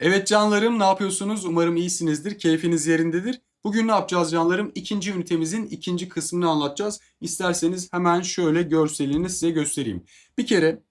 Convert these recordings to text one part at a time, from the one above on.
Evet canlarım ne yapıyorsunuz? Umarım iyisinizdir, keyfiniz yerindedir. Bugün ne yapacağız canlarım? İkinci ünitemizin ikinci kısmını anlatacağız. İsterseniz hemen şöyle görselini size göstereyim. Bir kere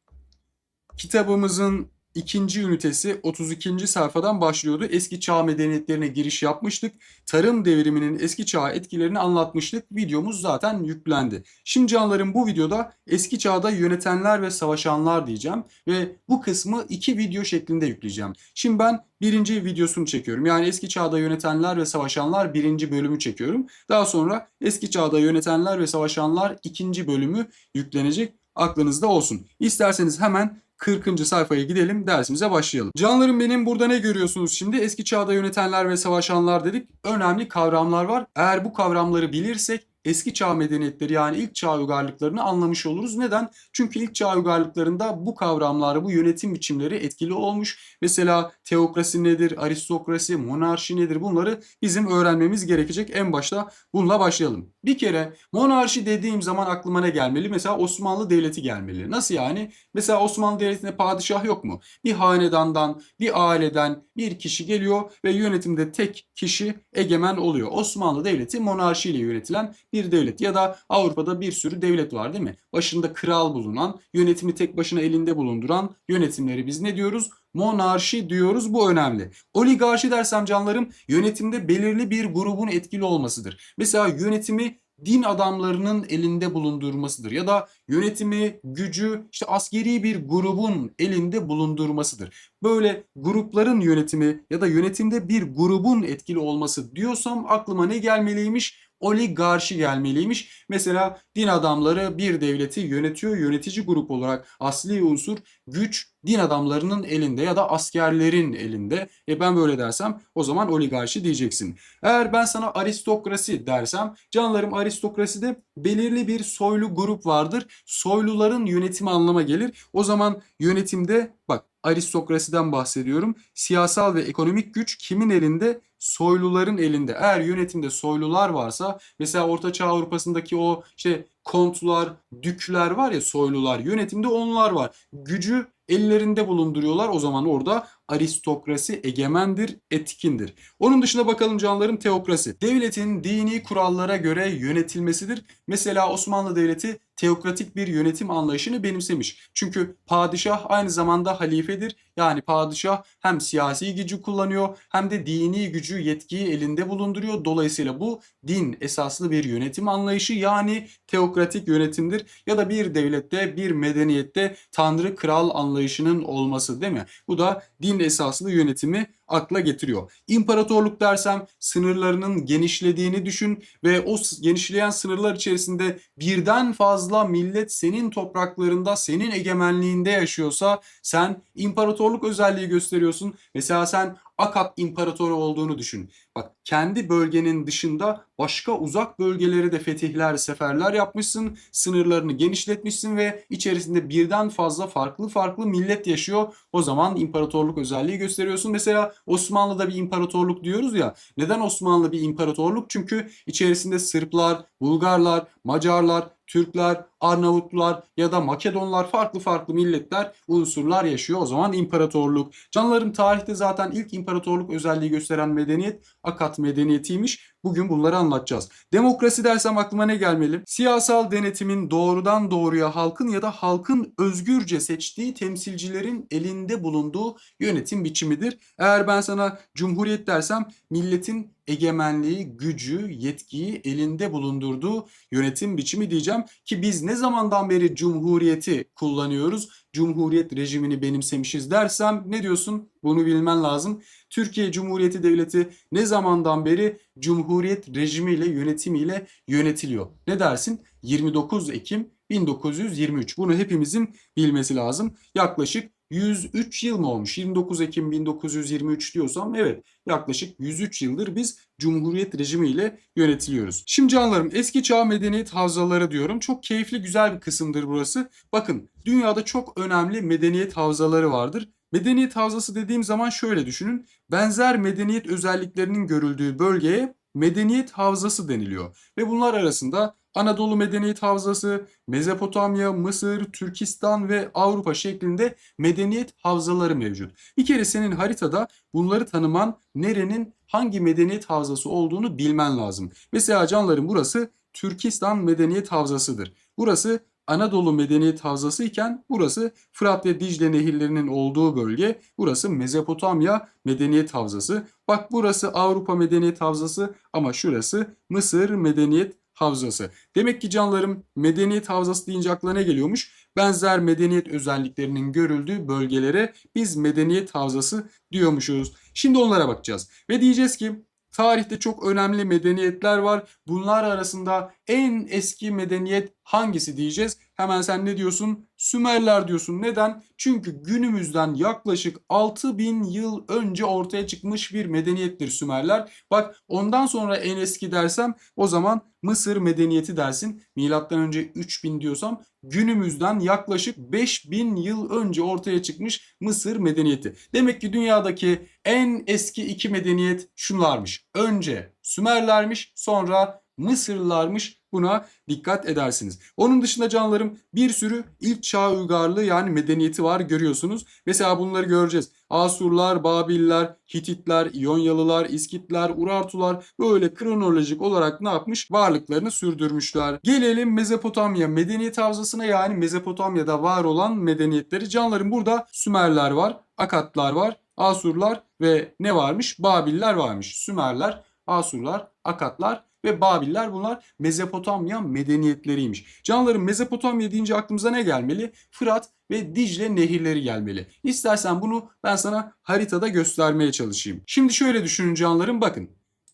kitabımızın ikinci ünitesi 32. sayfadan başlıyordu. Eski çağ medeniyetlerine giriş yapmıştık. Tarım devriminin eski çağa etkilerini anlatmıştık. Videomuz zaten yüklendi. Şimdi canlarım bu videoda eski çağda yönetenler ve savaşanlar diyeceğim. Ve bu kısmı iki video şeklinde yükleyeceğim. Şimdi ben birinci videosunu çekiyorum. Yani eski çağda yönetenler ve savaşanlar birinci bölümü çekiyorum. Daha sonra eski çağda yönetenler ve savaşanlar ikinci bölümü yüklenecek. Aklınızda olsun. İsterseniz hemen 40. sayfaya gidelim dersimize başlayalım. Canlarım benim burada ne görüyorsunuz şimdi? Eski çağda yönetenler ve savaşanlar dedik. Önemli kavramlar var. Eğer bu kavramları bilirsek eski çağ medeniyetleri yani ilk çağ uygarlıklarını anlamış oluruz. Neden? Çünkü ilk çağ uygarlıklarında bu kavramlar, bu yönetim biçimleri etkili olmuş. Mesela teokrasi nedir, aristokrasi, monarşi nedir bunları bizim öğrenmemiz gerekecek. En başta bununla başlayalım. Bir kere monarşi dediğim zaman aklıma ne gelmeli? Mesela Osmanlı Devleti gelmeli. Nasıl yani? Mesela Osmanlı Devleti'nde padişah yok mu? Bir hanedandan, bir aileden bir kişi geliyor ve yönetimde tek kişi egemen oluyor. Osmanlı Devleti monarşiyle yönetilen bir devlet ya da Avrupa'da bir sürü devlet var değil mi? Başında kral bulunan, yönetimi tek başına elinde bulunduran yönetimleri biz ne diyoruz? Monarşi diyoruz bu önemli. Oligarşi dersem canlarım yönetimde belirli bir grubun etkili olmasıdır. Mesela yönetimi din adamlarının elinde bulundurmasıdır ya da yönetimi, gücü işte askeri bir grubun elinde bulundurmasıdır. Böyle grupların yönetimi ya da yönetimde bir grubun etkili olması diyorsam aklıma ne gelmeliymiş? Oligarşi gelmeliymiş. Mesela din adamları bir devleti yönetiyor. Yönetici grup olarak asli unsur güç din adamlarının elinde ya da askerlerin elinde. E ben böyle dersem o zaman oligarşi diyeceksin. Eğer ben sana aristokrasi dersem canlarım aristokraside belirli bir soylu grup vardır. Soyluların yönetimi anlama gelir. O zaman yönetimde bak aristokrasiden bahsediyorum. Siyasal ve ekonomik güç kimin elinde? Soyluların elinde. Eğer yönetimde soylular varsa mesela Orta Çağ Avrupa'sındaki o işte kontlar, dükler var ya soylular yönetimde onlar var. Gücü ellerinde bulunduruyorlar. O zaman orada aristokrasi egemendir, etkindir. Onun dışında bakalım canlarım teokrasi. Devletin dini kurallara göre yönetilmesidir. Mesela Osmanlı Devleti teokratik bir yönetim anlayışını benimsemiş. Çünkü padişah aynı zamanda halifedir. Yani padişah hem siyasi gücü kullanıyor hem de dini gücü, yetkiyi elinde bulunduruyor. Dolayısıyla bu din esaslı bir yönetim anlayışı yani teokratik yönetimdir. Ya da bir devlette, bir medeniyette tanrı kral anlayışının olması değil mi? Bu da din esaslı yönetimi akla getiriyor. İmparatorluk dersem sınırlarının genişlediğini düşün ve o genişleyen sınırlar içerisinde birden fazla millet senin topraklarında, senin egemenliğinde yaşıyorsa sen imparatorluk özelliği gösteriyorsun. Mesela sen Akat İmparatoru olduğunu düşün. Bak kendi bölgenin dışında başka uzak bölgelere de fetihler, seferler yapmışsın, sınırlarını genişletmişsin ve içerisinde birden fazla farklı farklı millet yaşıyor. O zaman imparatorluk özelliği gösteriyorsun. Mesela Osmanlı'da bir imparatorluk diyoruz ya. Neden Osmanlı bir imparatorluk? Çünkü içerisinde Sırplar, Bulgarlar, Macarlar, Türkler, Arnavutlular ya da Makedonlar farklı farklı milletler, unsurlar yaşıyor. O zaman imparatorluk. Canların tarihte zaten ilk imparatorluk özelliği gösteren medeniyet Akat medeniyetiymiş. Bugün bunları anlatacağız. Demokrasi dersem aklıma ne gelmeli? Siyasal denetimin doğrudan doğruya halkın ya da halkın özgürce seçtiği temsilcilerin elinde bulunduğu yönetim biçimidir. Eğer ben sana cumhuriyet dersem milletin egemenliği, gücü, yetkiyi elinde bulundurduğu yönetim biçimi diyeceğim ki biz ne zamandan beri cumhuriyeti kullanıyoruz? Cumhuriyet rejimini benimsemişiz dersem ne diyorsun? Bunu bilmen lazım. Türkiye Cumhuriyeti Devleti ne zamandan beri cumhuriyet rejimiyle, yönetimiyle yönetiliyor? Ne dersin? 29 Ekim 1923. Bunu hepimizin bilmesi lazım. Yaklaşık 103 yıl mı olmuş? 29 Ekim 1923 diyorsam evet yaklaşık 103 yıldır biz Cumhuriyet rejimiyle yönetiliyoruz. Şimdi canlarım eski çağ medeniyet havzaları diyorum. Çok keyifli güzel bir kısımdır burası. Bakın dünyada çok önemli medeniyet havzaları vardır. Medeniyet havzası dediğim zaman şöyle düşünün. Benzer medeniyet özelliklerinin görüldüğü bölgeye medeniyet havzası deniliyor. Ve bunlar arasında Anadolu Medeniyet Havzası, Mezopotamya, Mısır, Türkistan ve Avrupa şeklinde medeniyet havzaları mevcut. Bir kere senin haritada bunları tanıman nerenin hangi medeniyet havzası olduğunu bilmen lazım. Mesela canlarım burası Türkistan Medeniyet Havzası'dır. Burası Anadolu Medeniyet Havzası iken burası Fırat ve Dicle nehirlerinin olduğu bölge. Burası Mezopotamya Medeniyet Havzası. Bak burası Avrupa Medeniyet Havzası ama şurası Mısır Medeniyet Havzası. Demek ki canlarım medeniyet havzası deyince aklına ne geliyormuş? Benzer medeniyet özelliklerinin görüldüğü bölgelere biz medeniyet havzası diyormuşuz. Şimdi onlara bakacağız. Ve diyeceğiz ki tarihte çok önemli medeniyetler var. Bunlar arasında en eski medeniyet hangisi diyeceğiz? Hemen sen ne diyorsun? Sümerler diyorsun. Neden? Çünkü günümüzden yaklaşık 6000 yıl önce ortaya çıkmış bir medeniyettir Sümerler. Bak ondan sonra en eski dersem o zaman Mısır medeniyeti dersin. Milattan önce 3000 diyorsam günümüzden yaklaşık 5000 yıl önce ortaya çıkmış Mısır medeniyeti. Demek ki dünyadaki en eski iki medeniyet şunlarmış. Önce Sümerlermiş, sonra Mısırlılarmış. Buna dikkat edersiniz. Onun dışında canlarım bir sürü ilk çağ uygarlığı yani medeniyeti var görüyorsunuz. Mesela bunları göreceğiz. Asurlar, Babiller, Hititler, İyonyalılar, İskitler, Urartular böyle kronolojik olarak ne yapmış? Varlıklarını sürdürmüşler. Gelelim Mezopotamya medeniyet havzasına yani Mezopotamya'da var olan medeniyetleri. Canlarım burada Sümerler var, Akatlar var, Asurlar ve ne varmış? Babiller varmış. Sümerler, Asurlar, Akatlar ve Babiller bunlar Mezopotamya medeniyetleriymiş. Canlarım Mezopotamya deyince aklımıza ne gelmeli? Fırat ve Dicle nehirleri gelmeli. İstersen bunu ben sana haritada göstermeye çalışayım. Şimdi şöyle düşünün canlarım bakın.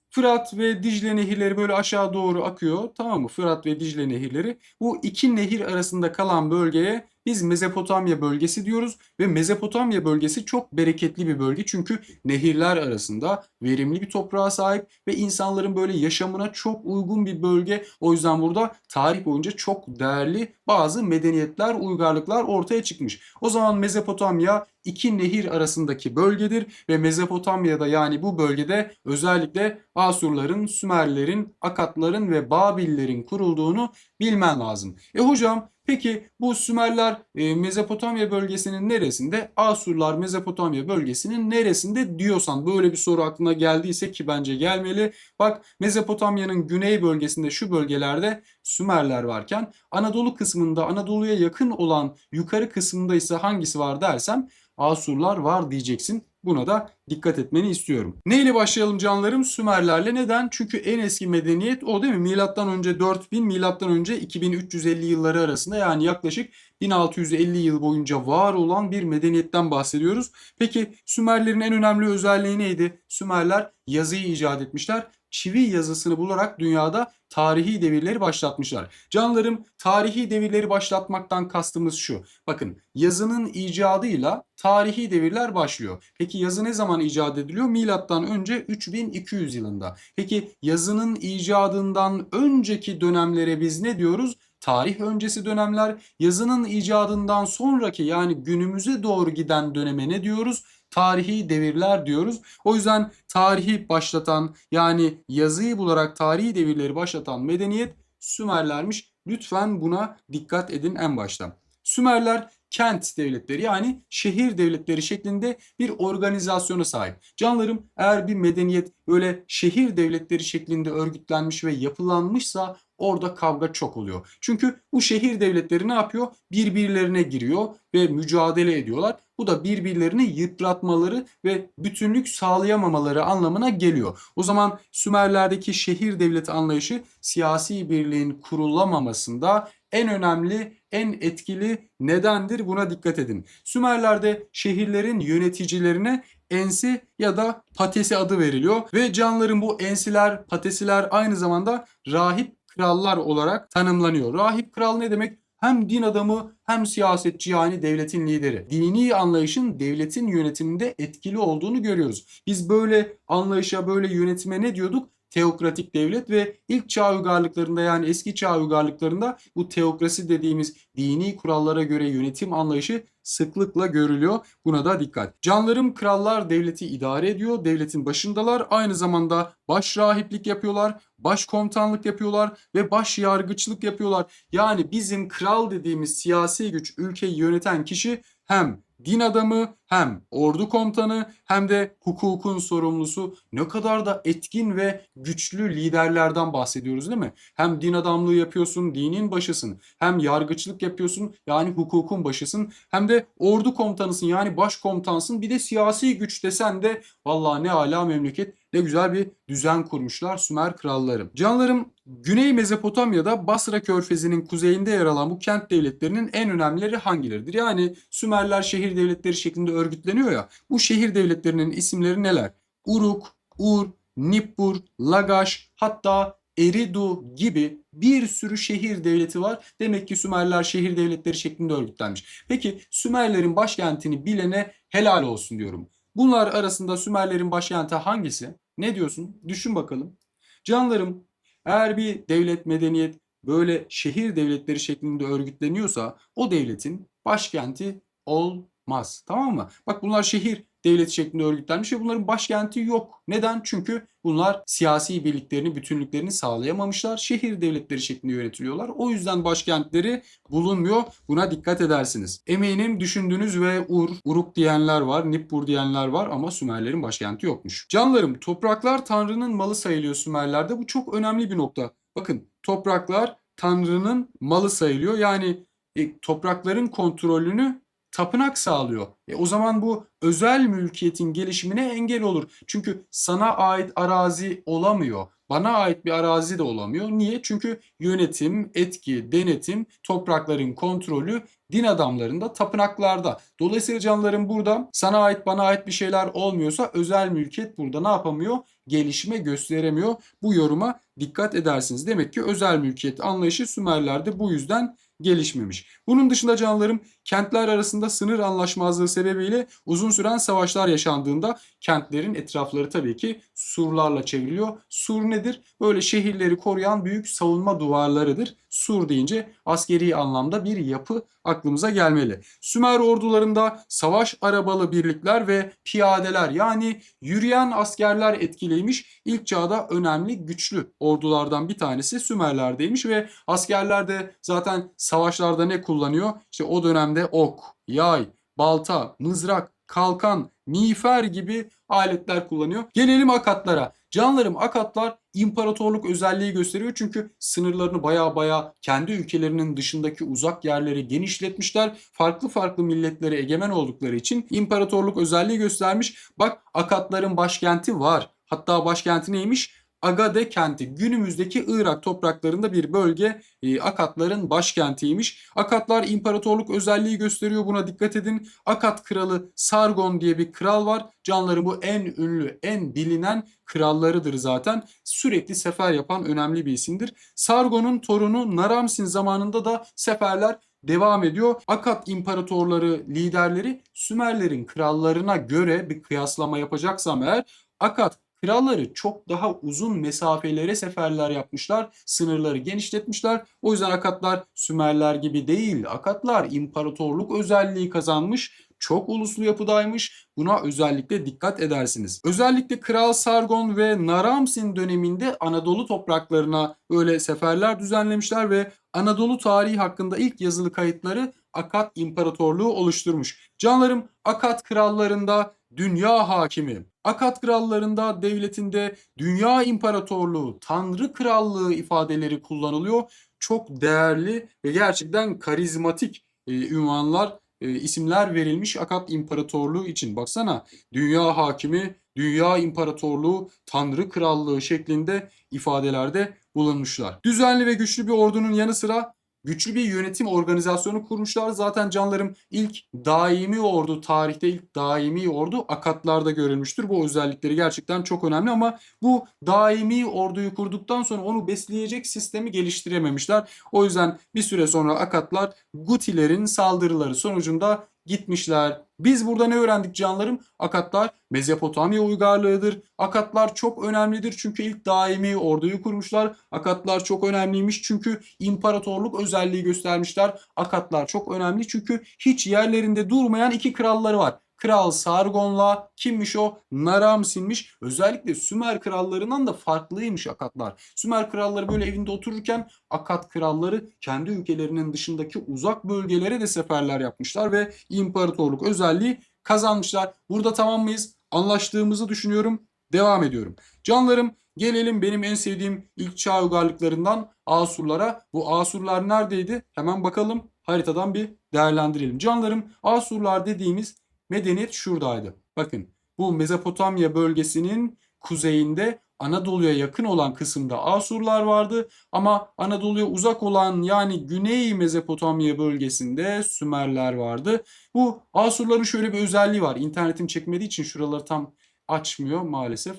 Fırat ve Dicle nehirleri böyle aşağı doğru akıyor. Tamam mı? Fırat ve Dicle nehirleri. Bu iki nehir arasında kalan bölgeye biz Mezopotamya bölgesi diyoruz ve Mezopotamya bölgesi çok bereketli bir bölge çünkü nehirler arasında verimli bir toprağa sahip ve insanların böyle yaşamına çok uygun bir bölge. O yüzden burada tarih boyunca çok değerli bazı medeniyetler, uygarlıklar ortaya çıkmış. O zaman Mezopotamya iki nehir arasındaki bölgedir ve Mezopotamya'da yani bu bölgede özellikle Asurların, Sümerlerin, Akatların ve Babillerin kurulduğunu bilmen lazım. E hocam Peki bu Sümerler e, Mezopotamya bölgesinin neresinde? Asurlar Mezopotamya bölgesinin neresinde diyorsan böyle bir soru aklına geldiyse ki bence gelmeli. Bak Mezopotamya'nın güney bölgesinde şu bölgelerde Sümerler varken Anadolu kısmında Anadolu'ya yakın olan yukarı kısmında ise hangisi var dersem Asurlar var diyeceksin. Buna da dikkat etmeni istiyorum. Neyle başlayalım canlarım? Sümerlerle. Neden? Çünkü en eski medeniyet o değil mi? Milattan önce 4000, milattan önce 2350 yılları arasında yani yaklaşık 1650 yıl boyunca var olan bir medeniyetten bahsediyoruz. Peki Sümerlerin en önemli özelliği neydi? Sümerler yazıyı icat etmişler çivi yazısını bularak dünyada tarihi devirleri başlatmışlar. Canlarım tarihi devirleri başlatmaktan kastımız şu. Bakın yazının icadıyla tarihi devirler başlıyor. Peki yazı ne zaman icat ediliyor? Milattan önce 3200 yılında. Peki yazının icadından önceki dönemlere biz ne diyoruz? tarih öncesi dönemler, yazının icadından sonraki yani günümüze doğru giden döneme ne diyoruz? Tarihi devirler diyoruz. O yüzden tarihi başlatan yani yazıyı bularak tarihi devirleri başlatan medeniyet Sümerlermiş. Lütfen buna dikkat edin en başta. Sümerler kent devletleri yani şehir devletleri şeklinde bir organizasyona sahip. Canlarım eğer bir medeniyet böyle şehir devletleri şeklinde örgütlenmiş ve yapılanmışsa orada kavga çok oluyor. Çünkü bu şehir devletleri ne yapıyor? Birbirlerine giriyor ve mücadele ediyorlar. Bu da birbirlerini yıpratmaları ve bütünlük sağlayamamaları anlamına geliyor. O zaman Sümerlerdeki şehir devleti anlayışı siyasi birliğin kurulamamasında en önemli, en etkili nedendir buna dikkat edin. Sümerlerde şehirlerin yöneticilerine ensi ya da patesi adı veriliyor ve canların bu ensiler, patesiler aynı zamanda rahip krallar olarak tanımlanıyor. Rahip kral ne demek? Hem din adamı hem siyasetçi yani devletin lideri. Dini anlayışın devletin yönetiminde etkili olduğunu görüyoruz. Biz böyle anlayışa, böyle yönetime ne diyorduk? teokratik devlet ve ilk çağ uygarlıklarında yani eski çağ uygarlıklarında bu teokrasi dediğimiz dini kurallara göre yönetim anlayışı sıklıkla görülüyor. Buna da dikkat. Canlarım krallar devleti idare ediyor. Devletin başındalar. Aynı zamanda baş rahiplik yapıyorlar. Başkomutanlık yapıyorlar ve baş yargıçlık yapıyorlar. Yani bizim kral dediğimiz siyasi güç ülkeyi yöneten kişi hem din adamı hem ordu komutanı hem de hukukun sorumlusu ne kadar da etkin ve güçlü liderlerden bahsediyoruz değil mi? Hem din adamlığı yapıyorsun, dinin başısın. Hem yargıçlık yapıyorsun yani hukukun başısın. Hem de ordu komutanısın yani başkomutansın. Bir de siyasi güç desen de vallahi ne ala memleket ne güzel bir düzen kurmuşlar Sümer kralları. Canlarım Güney Mezopotamya'da Basra Körfezi'nin kuzeyinde yer alan bu kent devletlerinin en önemlileri hangileridir? Yani Sümerler şehir devletleri şeklinde örgütleniyor ya. Bu şehir devletlerinin isimleri neler? Uruk, Ur, Nippur, Lagash hatta Eridu gibi bir sürü şehir devleti var. Demek ki Sümerler şehir devletleri şeklinde örgütlenmiş. Peki Sümerlerin başkentini bilene helal olsun diyorum. Bunlar arasında Sümerlerin başkenti hangisi? Ne diyorsun? Düşün bakalım. Canlarım eğer bir devlet medeniyet böyle şehir devletleri şeklinde örgütleniyorsa o devletin başkenti olmaz. Tamam mı? Bak bunlar şehir devleti şeklinde örgütlenmiş ve bunların başkenti yok. Neden? Çünkü bunlar siyasi birliklerini, bütünlüklerini sağlayamamışlar. Şehir devletleri şeklinde yönetiliyorlar. O yüzden başkentleri bulunmuyor. Buna dikkat edersiniz. Eminim düşündüğünüz ve Ur, Uruk diyenler var, Nippur diyenler var ama Sümerlerin başkenti yokmuş. Canlarım, topraklar Tanrı'nın malı sayılıyor Sümerlerde. Bu çok önemli bir nokta. Bakın, topraklar Tanrı'nın malı sayılıyor. Yani e, toprakların kontrolünü tapınak sağlıyor. E o zaman bu özel mülkiyetin gelişimine engel olur. Çünkü sana ait arazi olamıyor. Bana ait bir arazi de olamıyor. Niye? Çünkü yönetim, etki, denetim, toprakların kontrolü din adamlarında, tapınaklarda. Dolayısıyla canların burada sana ait bana ait bir şeyler olmuyorsa özel mülkiyet burada ne yapamıyor? Gelişme gösteremiyor. Bu yoruma dikkat edersiniz. Demek ki özel mülkiyet anlayışı Sümerlerde bu yüzden gelişmemiş. Bunun dışında canlarım kentler arasında sınır anlaşmazlığı sebebiyle uzun süren savaşlar yaşandığında kentlerin etrafları tabii ki surlarla çevriliyor. Sur nedir? Böyle şehirleri koruyan büyük savunma duvarlarıdır. Sur deyince askeri anlamda bir yapı aklımıza gelmeli. Sümer ordularında savaş arabalı birlikler ve piyadeler yani yürüyen askerler etkileymiş. İlk çağda önemli güçlü ordulardan bir tanesi Sümerlerdeymiş ve askerler de zaten savaşlarda ne kullanıyor? İşte o dönemde ok, yay, balta, mızrak, kalkan, miğfer gibi aletler kullanıyor. Gelelim akatlara. Canlarım akatlar imparatorluk özelliği gösteriyor çünkü sınırlarını baya baya kendi ülkelerinin dışındaki uzak yerleri genişletmişler. Farklı farklı milletlere egemen oldukları için imparatorluk özelliği göstermiş. Bak akatların başkenti var. Hatta başkenti neymiş? Agade kenti günümüzdeki Irak topraklarında bir bölge e, Akatların başkentiymiş. Akatlar imparatorluk özelliği gösteriyor buna dikkat edin. Akat kralı Sargon diye bir kral var. Canları bu en ünlü, en bilinen krallarıdır zaten. Sürekli sefer yapan önemli bir isimdir. Sargon'un torunu Naramsin zamanında da seferler devam ediyor. Akat imparatorları, liderleri Sümerlerin krallarına göre bir kıyaslama yapacaksam eğer Akat Kralları çok daha uzun mesafelere seferler yapmışlar, sınırları genişletmişler. O yüzden Akatlar Sümerler gibi değil. Akatlar imparatorluk özelliği kazanmış, çok uluslu yapıdaymış. Buna özellikle dikkat edersiniz. Özellikle Kral Sargon ve Naramsin döneminde Anadolu topraklarına böyle seferler düzenlemişler ve Anadolu tarihi hakkında ilk yazılı kayıtları Akat İmparatorluğu oluşturmuş. Canlarım Akat krallarında dünya hakimi, Akat krallarında devletinde dünya imparatorluğu, tanrı krallığı ifadeleri kullanılıyor. Çok değerli ve gerçekten karizmatik e, ünvanlar, e, isimler verilmiş Akat imparatorluğu için. Baksana dünya hakimi, dünya imparatorluğu, tanrı krallığı şeklinde ifadelerde bulunmuşlar. Düzenli ve güçlü bir ordunun yanı sıra güçlü bir yönetim organizasyonu kurmuşlar. Zaten canlarım ilk daimi ordu tarihte ilk daimi ordu akatlarda görülmüştür. Bu özellikleri gerçekten çok önemli ama bu daimi orduyu kurduktan sonra onu besleyecek sistemi geliştirememişler. O yüzden bir süre sonra akatlar Gutilerin saldırıları sonucunda gitmişler. Biz burada ne öğrendik canlarım? Akatlar Mezopotamya uygarlığıdır. Akatlar çok önemlidir çünkü ilk daimi orduyu kurmuşlar. Akatlar çok önemliymiş çünkü imparatorluk özelliği göstermişler. Akatlar çok önemli çünkü hiç yerlerinde durmayan iki kralları var. Kral Sargon'la kimmiş o? Naramsin'miş. Özellikle Sümer krallarından da farklıymış Akatlar. Sümer kralları böyle evinde otururken Akat kralları kendi ülkelerinin dışındaki uzak bölgelere de seferler yapmışlar ve imparatorluk özelliği kazanmışlar. Burada tamam mıyız? Anlaştığımızı düşünüyorum. Devam ediyorum. Canlarım gelelim benim en sevdiğim ilk çağ uygarlıklarından Asurlara. Bu Asurlar neredeydi? Hemen bakalım haritadan bir değerlendirelim. Canlarım Asurlar dediğimiz medeniyet şuradaydı. Bakın bu Mezopotamya bölgesinin kuzeyinde Anadolu'ya yakın olan kısımda Asurlar vardı ama Anadolu'ya uzak olan yani Güney Mezopotamya bölgesinde Sümerler vardı. Bu Asurların şöyle bir özelliği var. İnternetim çekmediği için şuraları tam açmıyor maalesef.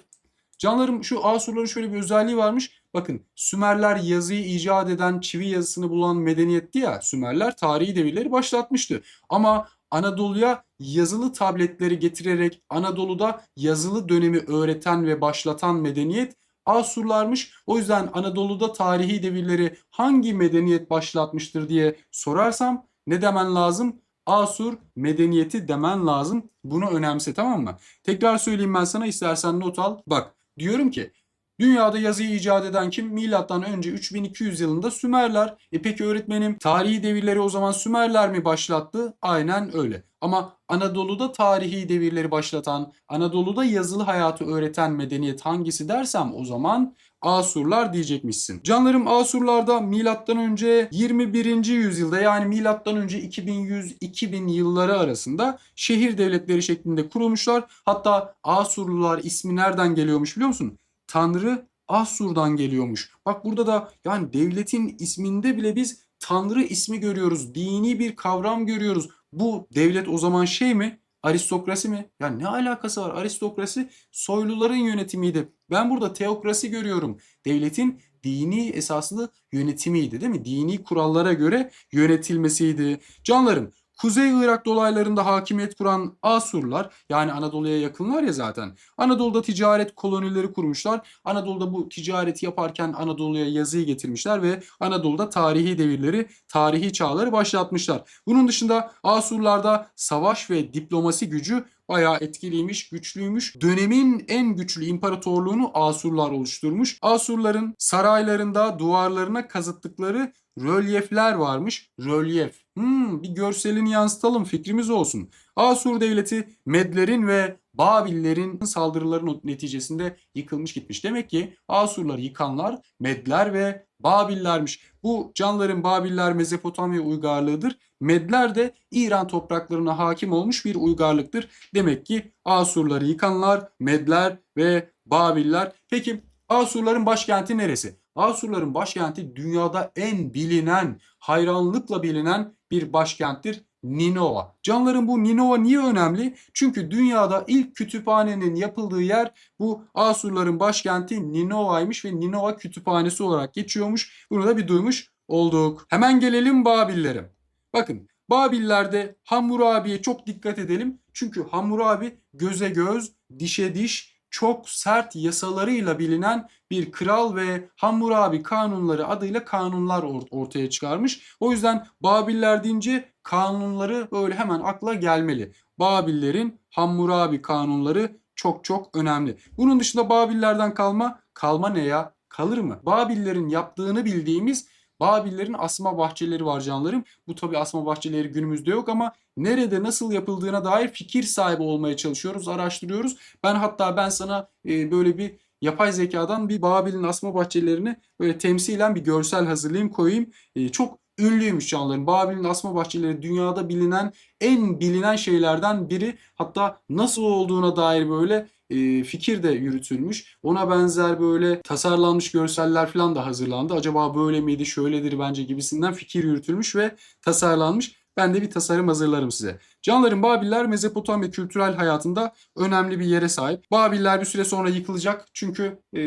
Canlarım şu Asurların şöyle bir özelliği varmış. Bakın Sümerler yazıyı icat eden, çivi yazısını bulan medeniyetti ya. Sümerler tarihi devirleri başlatmıştı. Ama Anadolu'ya yazılı tabletleri getirerek Anadolu'da yazılı dönemi öğreten ve başlatan medeniyet Asurlarmış. O yüzden Anadolu'da tarihi devirleri hangi medeniyet başlatmıştır diye sorarsam ne demen lazım? Asur medeniyeti demen lazım. Bunu önemse tamam mı? Tekrar söyleyeyim ben sana istersen not al. Bak diyorum ki Dünyada yazıyı icat eden kim? Milattan önce 3200 yılında Sümerler. E peki öğretmenim tarihi devirleri o zaman Sümerler mi başlattı? Aynen öyle. Ama Anadolu'da tarihi devirleri başlatan, Anadolu'da yazılı hayatı öğreten medeniyet hangisi dersem o zaman Asurlar diyecekmişsin. Canlarım Asurlarda milattan önce 21. yüzyılda yani milattan önce 2100-2000 yılları arasında şehir devletleri şeklinde kurulmuşlar. Hatta Asurlular ismi nereden geliyormuş biliyor musun? Tanrı Asur'dan geliyormuş. Bak burada da yani devletin isminde bile biz Tanrı ismi görüyoruz. Dini bir kavram görüyoruz. Bu devlet o zaman şey mi? Aristokrasi mi? Ya ne alakası var? Aristokrasi soyluların yönetimiydi. Ben burada teokrasi görüyorum. Devletin dini esaslı yönetimiydi değil mi? Dini kurallara göre yönetilmesiydi. Canlarım Kuzey Irak dolaylarında hakimiyet kuran Asurlar yani Anadolu'ya yakınlar ya zaten. Anadolu'da ticaret kolonileri kurmuşlar. Anadolu'da bu ticareti yaparken Anadolu'ya yazıyı getirmişler ve Anadolu'da tarihi devirleri, tarihi çağları başlatmışlar. Bunun dışında Asurlarda savaş ve diplomasi gücü bayağı etkiliymiş, güçlüymüş. Dönemin en güçlü imparatorluğunu Asurlar oluşturmuş. Asurların saraylarında duvarlarına kazıttıkları rölyefler varmış. Rölyef. Hmm, bir görselini yansıtalım fikrimiz olsun. Asur devleti Medlerin ve Babillerin saldırıların neticesinde yıkılmış gitmiş. Demek ki Asurları yıkanlar Medler ve Babillermiş. Bu canların Babiller Mezopotamya uygarlığıdır. Medler de İran topraklarına hakim olmuş bir uygarlıktır. Demek ki Asurları yıkanlar Medler ve Babiller. Peki Asurların başkenti neresi? Asurların başkenti dünyada en bilinen, hayranlıkla bilinen bir başkenttir. Ninova. Canların bu Ninova niye önemli? Çünkü dünyada ilk kütüphanenin yapıldığı yer bu Asurların başkenti Ninova'ymış ve Ninova kütüphanesi olarak geçiyormuş. Bunu da bir duymuş olduk. Hemen gelelim Babillere. Bakın Babillerde Hammurabi'ye çok dikkat edelim. Çünkü Hammurabi göze göz, dişe diş, çok sert yasalarıyla bilinen bir kral ve Hammurabi kanunları adıyla kanunlar ortaya çıkarmış. O yüzden Babiller deyince kanunları böyle hemen akla gelmeli. Babillerin Hammurabi kanunları çok çok önemli. Bunun dışında Babillerden kalma, kalma ne ya? Kalır mı? Babillerin yaptığını bildiğimiz Babillerin asma bahçeleri var canlarım. Bu tabi asma bahçeleri günümüzde yok ama nerede nasıl yapıldığına dair fikir sahibi olmaya çalışıyoruz, araştırıyoruz. Ben hatta ben sana e, böyle bir yapay zekadan bir Babil'in asma bahçelerini böyle temsilen bir görsel hazırlayayım koyayım. E, çok ünlüymüş canlarım. Babil'in asma bahçeleri dünyada bilinen en bilinen şeylerden biri. Hatta nasıl olduğuna dair böyle e, fikir de yürütülmüş. Ona benzer böyle tasarlanmış görseller falan da hazırlandı. Acaba böyle miydi, şöyledir bence gibisinden fikir yürütülmüş ve tasarlanmış. Ben de bir tasarım hazırlarım size. Canlarım Babiller Mezopotamya kültürel hayatında önemli bir yere sahip. Babiller bir süre sonra yıkılacak çünkü e,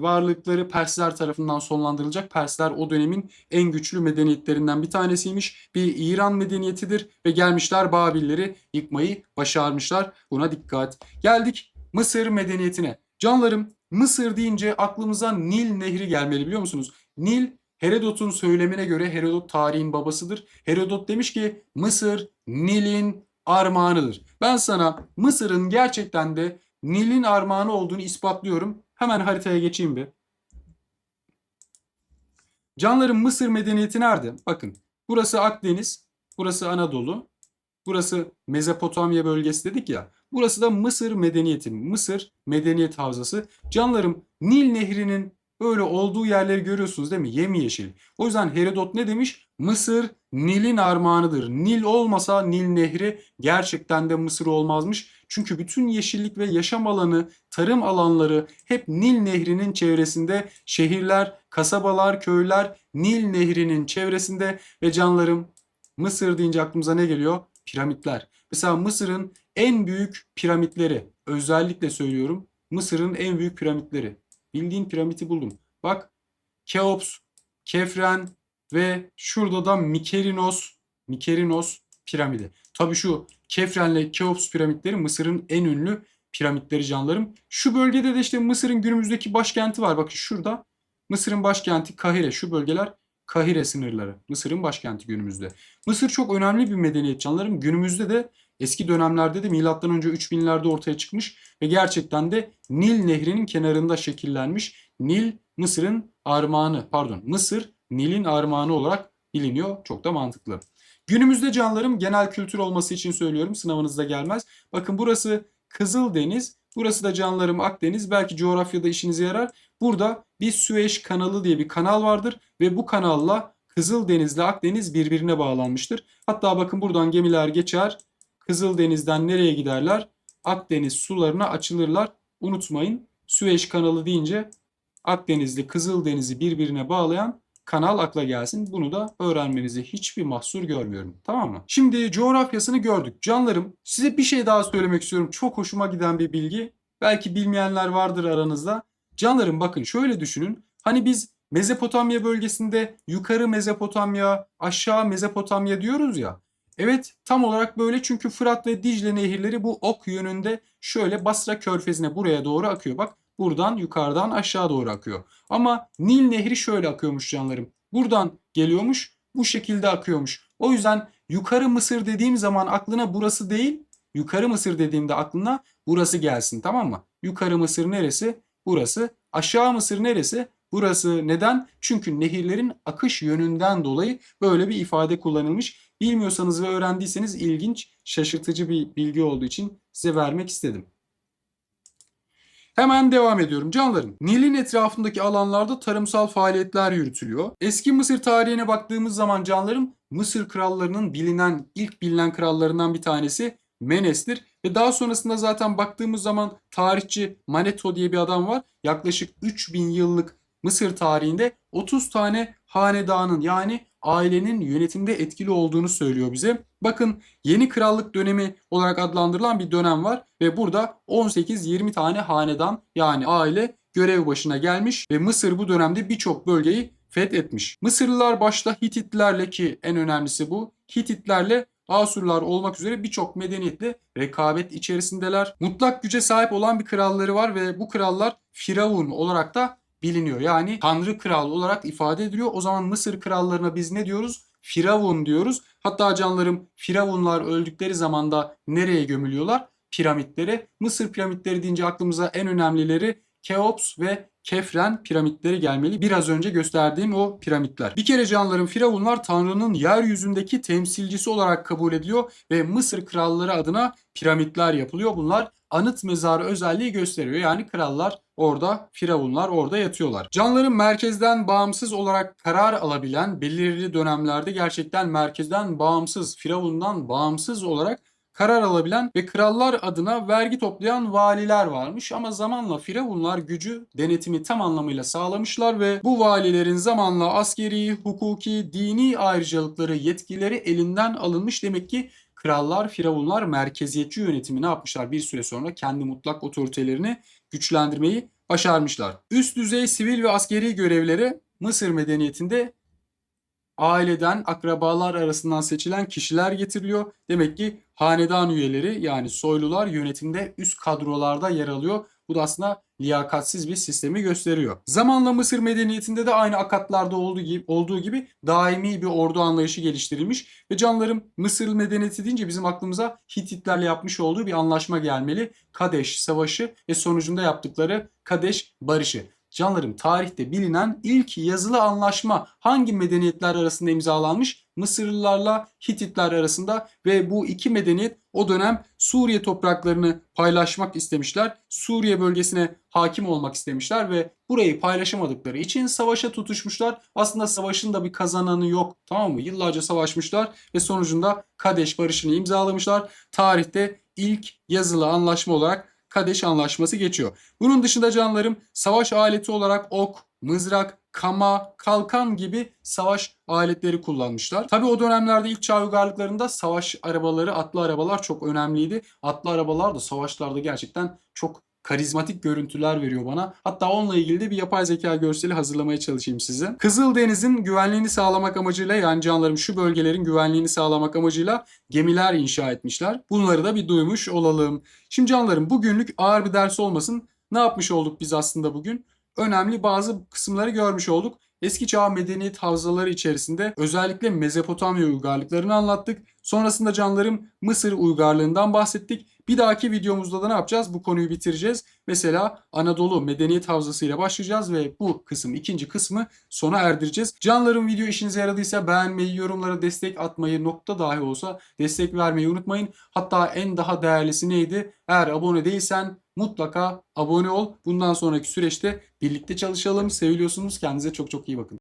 varlıkları Persler tarafından sonlandırılacak. Persler o dönemin en güçlü medeniyetlerinden bir tanesiymiş. Bir İran medeniyetidir ve gelmişler Babilleri yıkmayı başarmışlar. Buna dikkat. Geldik Mısır medeniyetine. Canlarım Mısır deyince aklımıza Nil Nehri gelmeli biliyor musunuz? Nil Herodot'un söylemine göre Herodot tarihin babasıdır. Herodot demiş ki Mısır Nil'in armağanıdır. Ben sana Mısır'ın gerçekten de Nil'in armağanı olduğunu ispatlıyorum. Hemen haritaya geçeyim bir. Canlarım Mısır medeniyeti nerede? Bakın burası Akdeniz, burası Anadolu, burası Mezopotamya bölgesi dedik ya. Burası da Mısır medeniyeti, Mısır medeniyet havzası. Canlarım Nil nehrinin böyle olduğu yerleri görüyorsunuz değil mi? Yemyeşil. O yüzden Herodot ne demiş? Mısır Nil'in armağanıdır. Nil olmasa Nil nehri gerçekten de Mısır olmazmış. Çünkü bütün yeşillik ve yaşam alanı, tarım alanları hep Nil nehrinin çevresinde. Şehirler, kasabalar, köyler Nil nehrinin çevresinde ve canlarım Mısır deyince aklımıza ne geliyor? Piramitler. Mesela Mısır'ın en büyük piramitleri özellikle söylüyorum. Mısır'ın en büyük piramitleri. Bildiğin piramidi buldum. Bak Keops, Kefren ve şurada da Mikerinos, Mikerinos piramidi. Tabii şu Kefrenle Keops piramitleri Mısır'ın en ünlü piramitleri canlarım. Şu bölgede de işte Mısır'ın günümüzdeki başkenti var. Bakın şurada Mısır'ın başkenti Kahire. Şu bölgeler Kahire sınırları. Mısır'ın başkenti günümüzde. Mısır çok önemli bir medeniyet canlarım. Günümüzde de eski dönemlerde de milattan önce 3000'lerde ortaya çıkmış ve gerçekten de Nil Nehri'nin kenarında şekillenmiş. Nil Mısır'ın armağanı, pardon Mısır Nil'in armağanı olarak biliniyor. Çok da mantıklı. Günümüzde canlarım genel kültür olması için söylüyorum. Sınavınızda gelmez. Bakın burası Kızıldeniz. Burası da canlarım Akdeniz. Belki coğrafyada işinize yarar. Burada bir Süveyş kanalı diye bir kanal vardır ve bu kanalla Kızıldeniz ile Akdeniz birbirine bağlanmıştır. Hatta bakın buradan gemiler geçer. Kızıldeniz'den nereye giderler? Akdeniz sularına açılırlar. Unutmayın Süveyş kanalı deyince Akdeniz'le Kızıldeniz'i birbirine bağlayan kanal akla gelsin. Bunu da öğrenmenize hiçbir mahsur görmüyorum. Tamam mı? Şimdi coğrafyasını gördük. Canlarım size bir şey daha söylemek istiyorum. Çok hoşuma giden bir bilgi. Belki bilmeyenler vardır aranızda. Canlarım bakın şöyle düşünün. Hani biz Mezopotamya bölgesinde yukarı Mezopotamya, aşağı Mezopotamya diyoruz ya. Evet tam olarak böyle çünkü Fırat ve Dicle nehirleri bu ok yönünde şöyle Basra körfezine buraya doğru akıyor. Bak buradan yukarıdan aşağı doğru akıyor. Ama Nil nehri şöyle akıyormuş canlarım. Buradan geliyormuş bu şekilde akıyormuş. O yüzden yukarı Mısır dediğim zaman aklına burası değil yukarı Mısır dediğimde aklına burası gelsin tamam mı? Yukarı Mısır neresi? Burası. Aşağı Mısır neresi? Burası neden? Çünkü nehirlerin akış yönünden dolayı böyle bir ifade kullanılmış. Bilmiyorsanız ve öğrendiyseniz ilginç, şaşırtıcı bir bilgi olduğu için size vermek istedim. Hemen devam ediyorum canlarım. Nil'in etrafındaki alanlarda tarımsal faaliyetler yürütülüyor. Eski Mısır tarihine baktığımız zaman canlarım Mısır krallarının bilinen, ilk bilinen krallarından bir tanesi Menes'tir. Ve daha sonrasında zaten baktığımız zaman tarihçi Maneto diye bir adam var. Yaklaşık 3000 yıllık Mısır tarihinde 30 tane hanedanın yani ailenin yönetimde etkili olduğunu söylüyor bize. Bakın yeni krallık dönemi olarak adlandırılan bir dönem var ve burada 18-20 tane hanedan yani aile görev başına gelmiş ve Mısır bu dönemde birçok bölgeyi fethetmiş. Mısırlılar başta Hititlerle ki en önemlisi bu Hititlerle Asurlar olmak üzere birçok medeniyetle rekabet içerisindeler. Mutlak güce sahip olan bir kralları var ve bu krallar Firavun olarak da biliniyor. Yani Tanrı Kral olarak ifade ediliyor. O zaman Mısır krallarına biz ne diyoruz? Firavun diyoruz. Hatta canlarım Firavunlar öldükleri zaman da nereye gömülüyorlar? Piramitlere. Mısır piramitleri deyince aklımıza en önemlileri Keops ve Kefren piramitleri gelmeli. Biraz önce gösterdiğim o piramitler. Bir kere canlarım Firavunlar Tanrı'nın yeryüzündeki temsilcisi olarak kabul ediliyor ve Mısır kralları adına piramitler yapılıyor. Bunlar anıt mezarı özelliği gösteriyor. Yani krallar orada, firavunlar orada yatıyorlar. Canların merkezden bağımsız olarak karar alabilen belirli dönemlerde gerçekten merkezden bağımsız, firavundan bağımsız olarak karar alabilen ve krallar adına vergi toplayan valiler varmış. Ama zamanla firavunlar gücü, denetimi tam anlamıyla sağlamışlar ve bu valilerin zamanla askeri, hukuki, dini ayrıcalıkları, yetkileri elinden alınmış. Demek ki krallar, firavunlar merkeziyetçi yönetimi ne yapmışlar? Bir süre sonra kendi mutlak otoritelerini güçlendirmeyi başarmışlar. Üst düzey sivil ve askeri görevlere Mısır medeniyetinde aileden, akrabalar arasından seçilen kişiler getiriliyor. Demek ki hanedan üyeleri yani soylular yönetimde üst kadrolarda yer alıyor. Bu da aslında liyakatsiz bir sistemi gösteriyor. Zamanla Mısır medeniyetinde de aynı akatlarda olduğu gibi, olduğu gibi daimi bir ordu anlayışı geliştirilmiş. Ve canlarım Mısır medeniyeti deyince bizim aklımıza Hititlerle yapmış olduğu bir anlaşma gelmeli. Kadeş Savaşı ve sonucunda yaptıkları Kadeş Barışı. Canlarım tarihte bilinen ilk yazılı anlaşma hangi medeniyetler arasında imzalanmış? Mısırlılarla Hititler arasında ve bu iki medeniyet o dönem Suriye topraklarını paylaşmak istemişler. Suriye bölgesine hakim olmak istemişler ve burayı paylaşamadıkları için savaşa tutuşmuşlar. Aslında savaşın da bir kazananı yok tamam mı? Yıllarca savaşmışlar ve sonucunda Kadeş Barışı'nı imzalamışlar. Tarihte ilk yazılı anlaşma olarak Kadeş Anlaşması geçiyor. Bunun dışında canlarım savaş aleti olarak ok, mızrak, kama, kalkan gibi savaş aletleri kullanmışlar. Tabi o dönemlerde ilk çağ uygarlıklarında savaş arabaları, atlı arabalar çok önemliydi. Atlı arabalar da savaşlarda gerçekten çok karizmatik görüntüler veriyor bana. Hatta onunla ilgili de bir yapay zeka görseli hazırlamaya çalışayım size. Kızıldeniz'in güvenliğini sağlamak amacıyla yani canlarım şu bölgelerin güvenliğini sağlamak amacıyla gemiler inşa etmişler. Bunları da bir duymuş olalım. Şimdi canlarım bugünlük ağır bir ders olmasın. Ne yapmış olduk biz aslında bugün? Önemli bazı kısımları görmüş olduk. Eski çağ medeniyet havzaları içerisinde özellikle Mezopotamya uygarlıklarını anlattık. Sonrasında canlarım Mısır uygarlığından bahsettik. Bir dahaki videomuzda da ne yapacağız? Bu konuyu bitireceğiz. Mesela Anadolu medeniyet havzasıyla başlayacağız ve bu kısım ikinci kısmı sona erdireceğiz. Canlarım video işinize yaradıysa beğenmeyi, yorumlara destek atmayı, nokta dahi olsa destek vermeyi unutmayın. Hatta en daha değerlisi neydi? Eğer abone değilsen mutlaka abone ol. Bundan sonraki süreçte birlikte çalışalım. Seviliyorsunuz. Kendinize çok çok iyi bakın.